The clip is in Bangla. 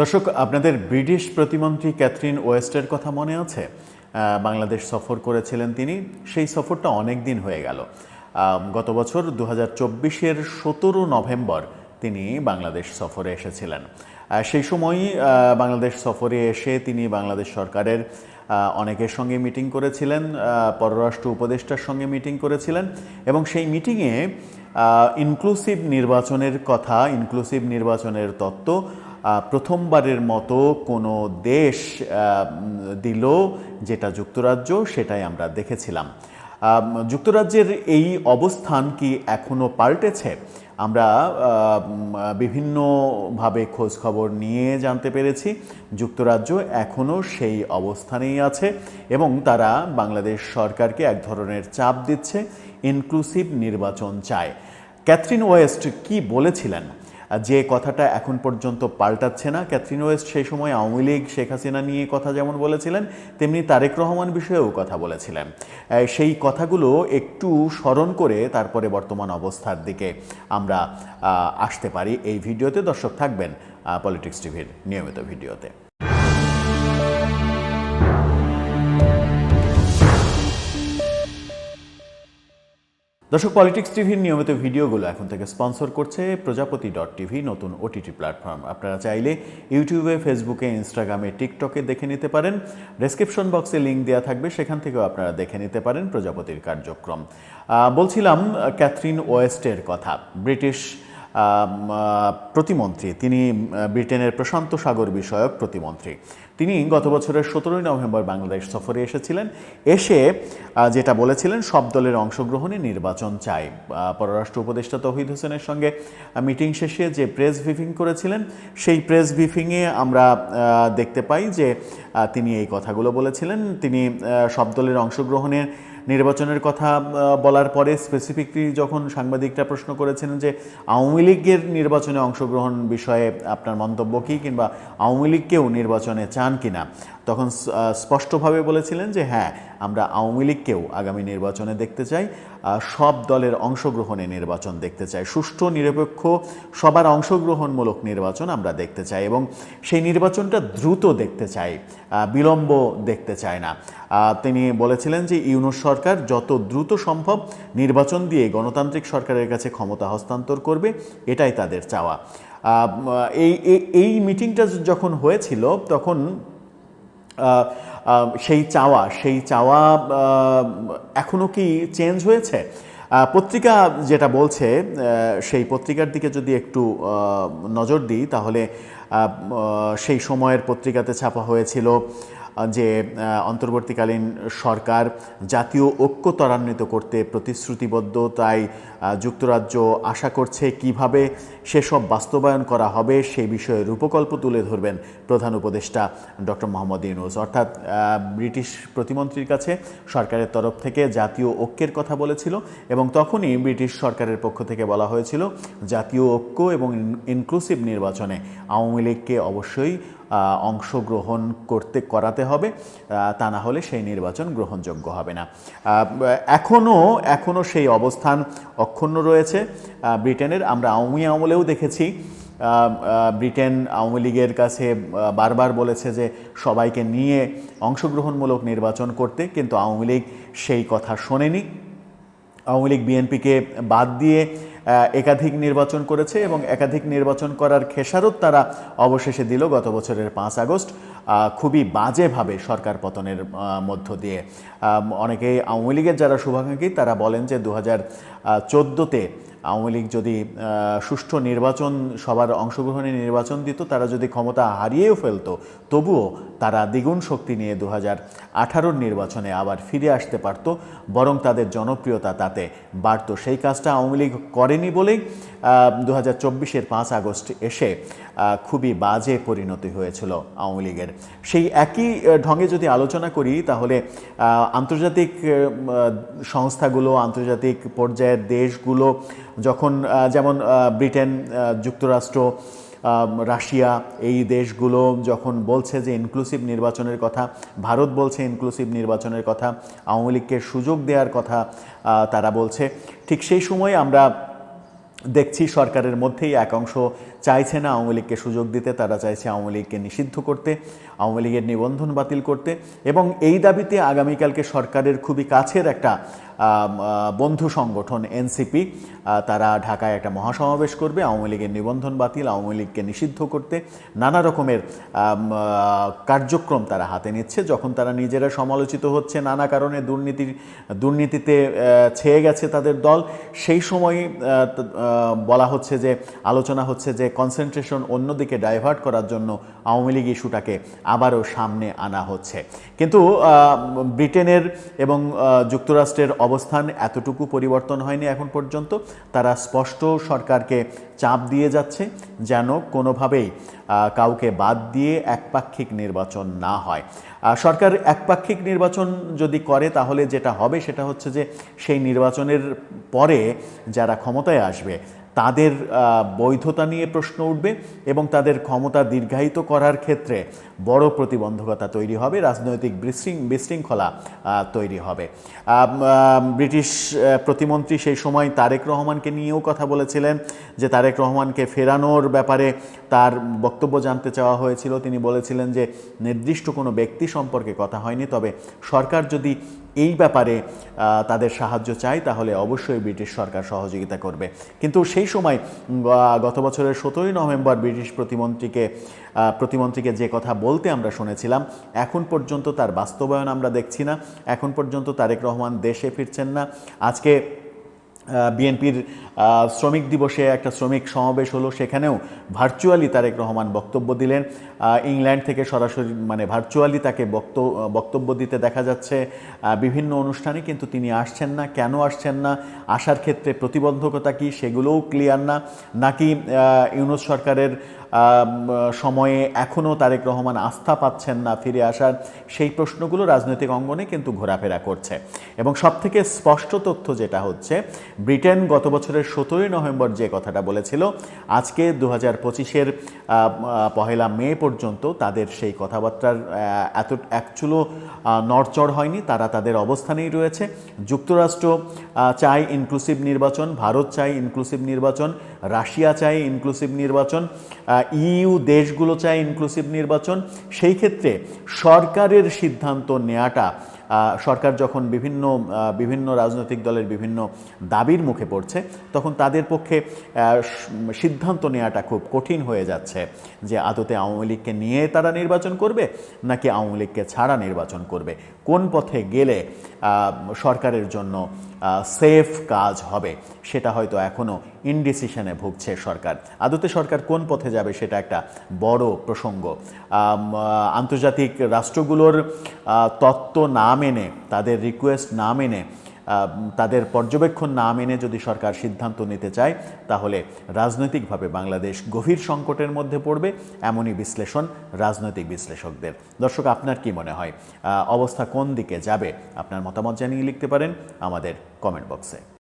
দর্শক, আপনাদের ব্রিটিশ প্রতিমন্ত্রী ক্যাথরিন ওয়েস্টের কথা মনে আছে? বাংলাদেশ সফর করেছিলেন তিনি, সেই সফরটা অনেক দিন হয়ে গেল। গত বছর দু হাজার চব্বিশের সতেরো নভেম্বর তিনি বাংলাদেশ সফরে এসেছিলেন। সেই সময়ই বাংলাদেশ সফরে এসে তিনি বাংলাদেশ সরকারের অনেকের সঙ্গে মিটিং করেছিলেন পররাষ্ট্র উপদেষ্টার সঙ্গে মিটিং করেছিলেন এবং সেই মিটিংয়ে ইনক্লুসিভ নির্বাচনের কথা ইনক্লুসিভ নির্বাচনের তত্ত্ব প্রথমবারের মতো কোনো দেশ দিল যেটা যুক্তরাজ্য, সেটাই আমরা দেখেছিলাম। যুক্তরাজ্যের এই অবস্থান কি এখনও পাল্টেছে? আমরা বিভিন্নভাবে খোঁজ খবর নিয়ে জানতে পেরেছি। যুক্তরাজ্য এখনও সেই অবস্থানেই আছে এবং তারা বাংলাদেশ সরকারকে এক ধরনের চাপ দিচ্ছে ইনক্লুসিভ নির্বাচন চায়। ক্যাথরিন ওয়েস্ট কি বলেছিলেন? যে কথাটা এখন পর্যন্ত পাল্টাচ্ছে না, ক্যাথরিন ওয়েস্ট সেই সময় আওয়ামী লীগ, শেখ হাসিনা নিয়ে কথা যেমন বলেছিলেন, তেমনি তারেক রহমান বিষয়েও কথা বলেছিলেন। সেই কথাগুলো একটু স্মরণ করে তারপরে বর্তমান অবস্থার দিকে আমরা আসতে পারি এই ভিডিওতে। দর্শক থাকবেন পলিটিক্স টিভির নিয়মিত ভিডিওতে। দর্শক পলিটিক্স টিভির নিয়মিত ভিডিওগুলো এখন থেকে স্পন্সর করছে প্রজাপতি ডট টিভি নতুন ওটিটি প্ল্যাটফর্ম আপনারা চাইলে ইউটিউবে, ফেসবুকে ইনস্টাগ্রামে টিকটকে দেখে নিতে পারেন। ডেসক্রিপশন বক্সে লিঙ্ক দেওয়া থাকবে, সেখান থেকেও আপনারা দেখে নিতে পারেন প্রজাপতির কার্যক্রম। বলছিলাম ক্যাথরিন ওয়েস্টের কথা। ব্রিটিশ প্রতিমন্ত্রী। তিনি ব্রিটেনের প্রশান্ত সাগর বিষয়ক প্রতিমন্ত্রী। তিনি গত বছরের সতেরোই নভেম্বর বাংলাদেশ সফরে এসেছিলেন। এসে যেটা বলেছিলেন, সব দলের অংশগ্রহণে নির্বাচন চাই। পররাষ্ট্র উপদেষ্টা তহিদ হোসেনের সঙ্গে মিটিং শেষে যে প্রেস ব্রিফিং করেছিলেন, সেই প্রেস ব্রিফিংয়ে আমরা দেখতে পাই যে তিনি এই কথাগুলো বলেছিলেন। তিনি সব দলের অংশগ্রহণের নির্বাচনের কথা বলার পরে স্পেসিফিকলি যখন সাংবাদিকরা প্রশ্ন করেছেন যে আওয়ামী লীগের নির্বাচনে অংশগ্রহণ বিষয়ে আপনার মন্তব্য কী কিংবা আওয়ামী লীগকেও নির্বাচনে চান কিনা? তখন স্পষ্টভাবে বলেছিলেন যে হ্যাঁ আমরা আওয়ামী লীগকেও আগামী নির্বাচনে দেখতে চাই। সব দলের অংশগ্রহণে নির্বাচন দেখতে চাই। সুষ্ঠু, নিরপেক্ষ, সবার অংশগ্রহণমূলক নির্বাচন আমরা দেখতে চাই এবং সেই নির্বাচনটা দ্রুত দেখতে চাই বিলম্ব দেখতে চায় না। তিনি বলেছিলেন যে ইউনুস সরকার যত দ্রুত সম্ভব নির্বাচন দিয়ে গণতান্ত্রিক সরকারের কাছে ক্ষমতা হস্তান্তর করবে, এটাই তাদের চাওয়া। এই, এই- মিটিংটা যখন হয়েছিল, তখন সেই চাওয়া সেই চাওয়া এখনও কি চেঞ্জ হয়েছে? পত্রিকা যেটা বলছে সেই পত্রিকার দিকে যদি একটু নজর দিই, তাহলে সেই সময়ের পত্রিকাতে ছাপা হয়েছিল যে অন্তর্বর্তীকালীন সরকার জাতীয় ঐক্য ত্বরান্বিত করতে প্রতিশ্রুতিবদ্ধ, তাই যুক্তরাজ্য আশা করছে কীভাবে সেসব বাস্তবায়ন করা হবে সেই বিষয়ে রূপকল্প তুলে ধরবেন প্রধান উপদেষ্টা ডক্টর মোহাম্মদ ইউনুস। অর্থাৎ ব্রিটিশ প্রতিমন্ত্রীর কাছে সরকারের তরফ থেকে জাতীয় ঐক্যের কথা বলেছিল এবং তখনই ব্রিটিশ সরকারের পক্ষ থেকে বলা হয়েছিল, জাতীয় ঐক্য এবং ইনক্লুসিভ নির্বাচনে আওয়ামী লীগকে অবশ্যই অংশগ্রহণ করতে করাতে হবে তা না হলে সেই নির্বাচন গ্রহণযোগ্য হবে না। এখনও এখনও সেই অবস্থান অক্ষুণ্ণ রয়েছে। ব্রিটেনের, আমরা আওয়ামী আমলেও দেখেছি। ব্রিটেন আওয়ামী লীগের কাছে বারবার বলেছে যে সবাইকে নিয়ে অংশগ্রহণমূলক নির্বাচন করতে, কিন্তু আওয়ামী লীগ সেই কথা শোনেনি। আওয়ামী লীগ বিএনপিকে বাদ দিয়ে একাধিক নির্বাচন করেছে এবং একাধিক নির্বাচন করার খেসারত তারা অবশেষে দিল গত বছরের পাঁচ আগস্ট। খুবই বাজেভাবে সরকার পতনের মধ্য দিয়ে। অনেকেই আওয়ামী লীগের যারা শুভাকাঙ্ক্ষী, তারা বলেন যে দু হাজার চোদ্দোতে আওয়ামী লীগ যদি সুষ্ঠু নির্বাচন, সবার অংশগ্রহণে নির্বাচন দিত, তারা যদি ক্ষমতা হারিয়েও ফেলতো, তবুও তারা দ্বিগুণ শক্তি নিয়ে দু হাজার নির্বাচনে আবার ফিরে আসতে পারত, বরং তাদের জনপ্রিয়তা তাতে বাড়ত। সেই কাজটা আওয়ামী লীগ করেনি বলেই দু হাজার চব্বিশের পাঁচ আগস্ট এসে খুবই বাজে পরিণতি হয়েছিল আওয়ামী লীগের। সেই একই ঢঙে যদি আলোচনা করি, তাহলে আন্তর্জাতিক সংস্থাগুলো, আন্তর্জাতিক পর্যায়ের দেশগুলো যখন যেমন ব্রিটেন যুক্তরাষ্ট্র রাশিয়া, এই দেশগুলো যখন বলছে যে ইনক্লুসিভ নির্বাচনের কথা, ভারত বলছে ইনক্লুসিভ নির্বাচনের কথা, আওয়ামী লীগকে সুযোগ দেওয়ার কথা তারা বলছে, ঠিক সেই সময় আমরা দেখছি সরকারের মধ্যেই এক অংশ চাইছে না আওয়ামী লীগকে সুযোগ দিতে, তারা চাইছে আওয়ামী লীগকে নিষিদ্ধ করতে, আওয়ামী লীগের নিবন্ধন বাতিল করতে এবং এই দাবিতে আগামীকালকে সরকারের খুবই কাছের একটা বন্ধু সংগঠন এনসিপি তারা ঢাকায় একটা মহাসমাবেশ করবে, আওয়ামী লীগের নিবন্ধন বাতিল, আওয়ামী লীগকে নিষিদ্ধ করতে নানা রকমের কার্যক্রম তারা হাতে নিচ্ছে, যখন তারা নিজেরা সমালোচিত হচ্ছে, নানা কারণে দুর্নীতির দুর্নীতিতে ছেয়ে গেছে তাদের দল, সেই সময় বলা হচ্ছে যে, আলোচনা হচ্ছে যে কনসেন্ট্রেশন অন্যদিকে ডাইভার্ট করার জন্য আওয়ামী লীগ ইস্যুটাকে আবারও সামনে আনা হচ্ছে। কিন্তু ব্রিটেনের এবং যুক্তরাষ্ট্রের অবস্থান এতটুকু পরিবর্তন হয়নি এখন পর্যন্ত। তারা স্পষ্ট সরকারকে চাপ দিয়ে যাচ্ছে যেন কোনোভাবেই কাউকে বাদ দিয়ে একপাক্ষিক নির্বাচন না হয়। সরকার একপাক্ষিক নির্বাচন যদি করে তাহলে যেটা হবে সেটা হচ্ছে যে সেই নির্বাচনের পরে যারা ক্ষমতায় আসবে তাদের বৈধতা নিয়ে প্রশ্ন উঠবে এবং তাদের ক্ষমতা দীর্ঘায়িত করার ক্ষেত্রে বড় প্রতিবন্ধকতা তৈরি হবে, রাজনৈতিক বিশৃঙ্খ বিশৃঙ্খলা তৈরি হবে। ব্রিটিশ প্রতিমন্ত্রী সেই সময় তারেক রহমানকে নিয়েও কথা বলেছিলেন যে তারেক রহমানকে ফেরানোর ব্যাপারে তার বক্তব্য জানতে চাওয়া হয়েছিল। তিনি বলেছিলেন যে, নির্দিষ্ট কোনো ব্যক্তি সম্পর্কে কথা হয়নি, তবে সরকার যদি এই ব্যাপারে তাদের সাহায্য চাই, তাহলে অবশ্যই ব্রিটিশ সরকার সহযোগিতা করবে। কিন্তু সেই সময় গত বছরের সতেরোই নভেম্বর ব্রিটিশ প্রতিমন্ত্রীকে প্রতিমন্ত্রীকে যে কথা বলতে আমরা শুনেছিলাম, এখন পর্যন্ত তার বাস্তবায়ন আমরা দেখছি না। এখন পর্যন্ত তারেক রহমান দেশে ফিরছেন না। আজকে বিএনপির শ্রমিক দিবসে একটা শ্রমিক সমাবেশ হলো। সেখানেও ভার্চুয়ালি তারেক রহমান বক্তব্য দিলেন। ইংল্যান্ড থেকে সরাসরি মানে ভার্চুয়ালি তাকে বক্ত- বক্তব্য দিতে দেখা যাচ্ছে। বিভিন্ন অনুষ্ঠানে কিন্তু তিনি আসছেন না। কেন আসছেন না? আসার ক্ষেত্রে প্রতিবন্ধকতা কি? সেগুলোও ক্লিয়ার না। নাকি ইউনুস সরকারের সময়ে এখনও তারেক রহমান আস্থা পাচ্ছেন না ফিরে আসার, সেই প্রশ্নগুলো রাজনৈতিক অঙ্গনে কিন্তু ঘোরাফেরা করছে। এবং সবথেকে স্পষ্ট তথ্য যেটা হচ্ছে, ব্রিটেন গত বছরের সতেরোই নভেম্বর যে কথাটা বলেছিল, আজকে দু হাজার পঁচিশের পহেলা মে পর্যন্ত তাদের সেই কথাবার্তার এত অ্যাকচুয়ালও নড়চড় হয়নি, তারা তাদের অবস্থানেই রয়েছে। যুক্তরাষ্ট্র চায় ইনক্লুসিভ নির্বাচন, ভারত চায় ইনক্লুসিভ নির্বাচন, রাশিয়া চায় ইনক্লুসিভ নির্বাচন ইইউ দেশগুলো চায় ইনক্লুসিভ নির্বাচন, সেই ক্ষেত্রে সরকারের সিদ্ধান্ত নেওয়াটা সরকার যখন বিভিন্ন বিভিন্ন রাজনৈতিক দলের বিভিন্ন দাবির মুখে পড়ছে, তখন তাদের পক্ষে সিদ্ধান্ত নেওয়াটা খুব কঠিন হয়ে যাচ্ছে যে আদতে আওয়ামী লীগকে নিয়ে তারা নির্বাচন করবে, নাকি আওয়ামী লীগকে ছাড়া নির্বাচন করবে। কোন পথে গেলে সরকারের জন্য সেফ কাজ হবে। সেটা হয়তো এখনও ইনডিসিশনে ভুগছে সরকার। আদতে সরকার কোন পথে যাবে সেটা একটা বড় প্রসঙ্গ। আন্তর্জাতিক রাষ্ট্রগুলোর তত্ত্ব না মেনে, তাদের রিকোয়েস্ট না মেনে তাদের পর্যবেক্ষণ না মেনে যদি সরকার সিদ্ধান্ত নিতে চায়, তাহলে রাজনৈতিকভাবে বাংলাদেশ গভীর সংকটের মধ্যে পড়বে, এমনই বিশ্লেষণ রাজনৈতিক বিশ্লেষকদের। দর্শক, আপনার কি মনে হয়? অবস্থা কোন দিকে যাবে? আপনার মতামত জানিয়ে লিখতে পারেন আমাদের কমেন্ট বক্সে।